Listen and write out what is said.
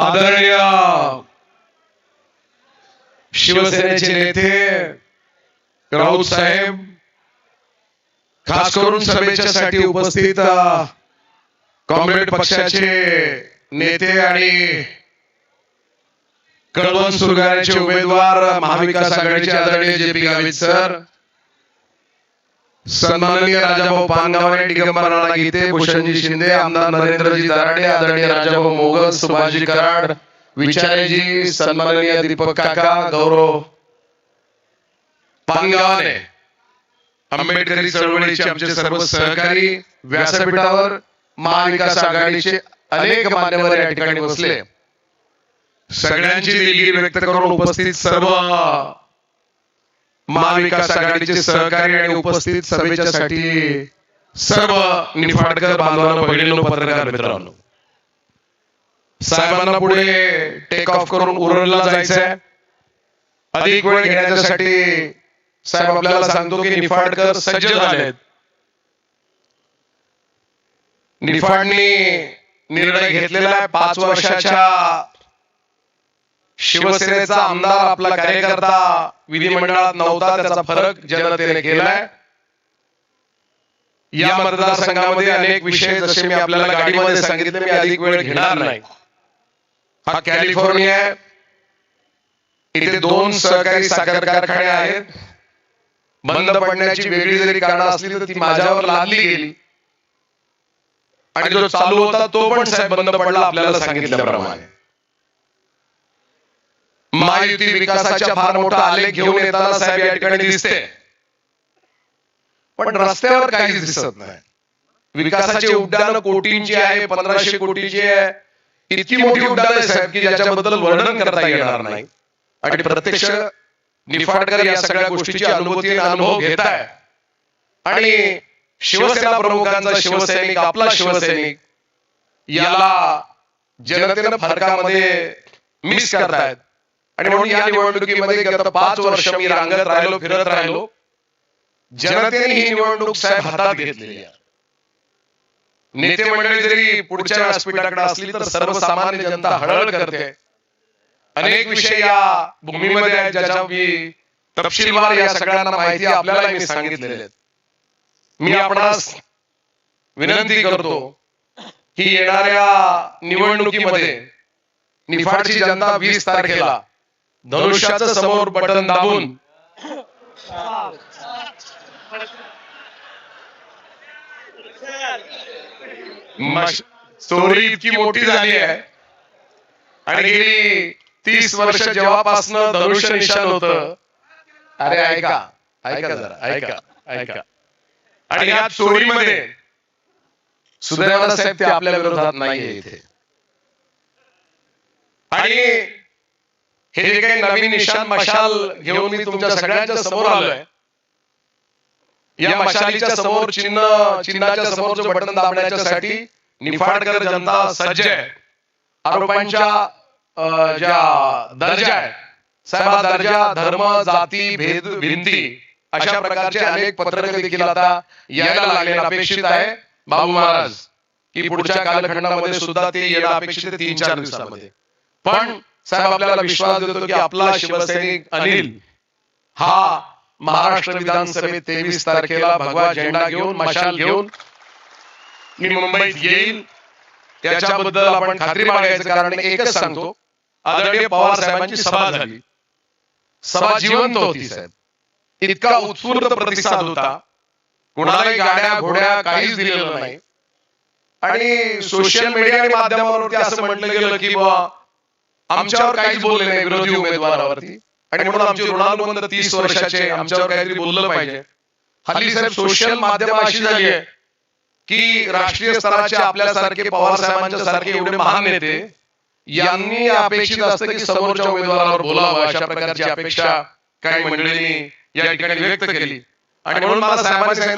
आदरणीय शिवसेनेचे नेते राऊत साहेब खास करून सभेच्यासाठी उपस्थित कॉम्रेड पक्षाचे नेते आणि कळवण सुरगाण्याचे उमेदवार महाविकास आघाडीचे आदरणीय जे पी गावित सर सन्माननीय राजाभाऊ पानगावणे दिगंबर राणा गीते भूषणजी शिंदे आमदार नरेंद्रजी दराडे आदरणीय राजाभाऊ मोगल सुभाषजी कराड विचारेजी सन्माननीय दीपक काका गौरव पानगावणे आंबेडकरी चळवळीचे आमचे सर्व सहकारी व्यासपीठावर महाविकास आघाडीचे अनेक मान्यवर या ठिकाणी बसले. सगळ्यांची दिलगिरी व्यक्त करून उपस्थित सर्व महाविकास आघाडीचे सहकारी आणि उपस्थित सभेच्यासाठी सर्व निफाडकर बांधवांना बहिणींनो पत्रकार मित्रांनो. साहेबांना पुढे टेक ऑफ करून उरणला जायचंय. अधिक वेळ घेण्याच्यासाठी साहेब आपल्याला सांगतो की निफाडकर सज्ज झालेत. निफाडनी निर्णय घेतलेला आहे पाच वर्षाच्या शिवसेनेचा आमदार आपला कार्यकर्ता विधिमंडळात नव्हता त्याचा फरक जनतेने केलाय. या मतदारसंघामध्ये अनेक विषय जसे मी आपल्याला गाडीमध्ये सांगितले मी अधिक वेळ घेणार नाही. हा कॅलिफोर्निया आहे. इथे दोन सहकारी साखर कारखाने आहेत. बंद पडण्याची वेगळी जरी कारण असली तर ती माझ्यावर लादली गेली. आणि जो चालू होता तो पण साहेब बंद पडला आपल्याला सांगितल्याप्रमाणे. महायुती विकासाच्या फार मोठा आलेख घेऊन येताना साहेब या ठिकाणी दिसते. पण रस्त्यावर काहीच दिसत नाही. विकासाची उड्डाण कोटींची आहे पंधराशे कोटीची आहे. इतकी मोठी उड्डाण आहे साहेब की ज्याच्याबद्दल वर्णन करता येणार नाही. आणि प्रत्यक्ष निफाडकर या सगळ्या गोष्टीची अनुभूती अनुभव घेत आहे आणि शिवसेना प्रमुखांचा शिवसैनिक आपला शिवसैनिक याला जनतेनं फरकामध्ये मिस करतायत. आणि म्हणून या निवडणुकीमध्ये गेलं पाच वर्ष मी रांगत राहिलो फिरत राहिलो. जनतेने ही निवडणूक साहेब हातात घेतलेली आहे. नेते मंडळी जरी पुढच्या व्यासपीठाकडे असली तर सर्वसामान्य जनता हळहळ करते. अनेक विषय या भूमीमध्ये आहेत ज्याच्या मी तपशीलवार या सगळ्यांना माहिती आपल्याला मी सांगितलेले आहेत. मी आपणास विनंती करतो की येणाऱ्या निवडणुकीमध्ये निफाडची जनता वीस तारखेला धनुष्याचं समोर बटन दाबून. स्टोरी इतकी मोठी झाली आहे. आणि गेली तीस वर्ष जेव्हापासनं धनुष्य निशाण होत. अरे ऐका ऐका जरा ऐका ऐका. आणि या चोरीमध्ये सुदैवाला साहेब ते आपल्या विरोधात नाहीये इथे. आणि हे जे काही नवीन निशान मशाल घेऊन मी तुमच्या सगळ्यांच्या समोर आलोय. या मशालीच्या समोर चिन्ह चिन्हाच्या समोरचं बटन दाबण्याच्यासाठी निफाडकर जनता सज्ज आहे. आरोपांच्या ज्या दर्जा आहे. साहेब हा दर्जा धर्म जाती भेद भिंती अशा प्रकारचे अनेक पत्रक देखील आता यायला लागले अपेक्षित आहे. बाबू महाराज की पुढच्या कालखंडामध्ये सुद्धा ते येणं अपेक्षित तीन चार दिवसामध्ये. पण साहेब आपल्याला विश्वास देतो की आपला शिवसैनिक अनिल हा महाराष्ट्र विधानसभेत तेवीस तारखेला भगवा झेंडा घेऊन मशाल घेऊन मी मुंबईत येईल. त्याच्याबद्दल आपण खात्री बाळगायचं कारण एकच सांगतो. आदरणीय पवार साहेबांची सभा झाली. सभा जिवंत होती साहेब. इतका उत्स्फूर्त प्रतिसाद होता. कुणालाही गाड्या घोड्या काहीच दिलेलं नाही. आणि सोशल मीडिया आणि माध्यमावरती असं म्हटलं गेलं की बाबा आमच्यावर काहीच बोलले नाही विरोधी उमेदवारावरती. आणि म्हणून आमचे ऋणानुबंध तीस वर्षाचे आमच्यावर काहीतरी बोललं पाहिजे. हल्ली साहेब सोशल माध्यम अशी झाली आहे की राष्ट्रीय स्तराचे आपल्यासारखे पवार साहेबांच्या सारखे एवढे महान नेते यांनी अपेक्षित असतं की समोरच्या उमेदवारावर बोलावं. अशा प्रकारची अपेक्षा काही मंडळींनी या ठिकाणी व्यक्त केली. आणि म्हणून मला साहेबांनी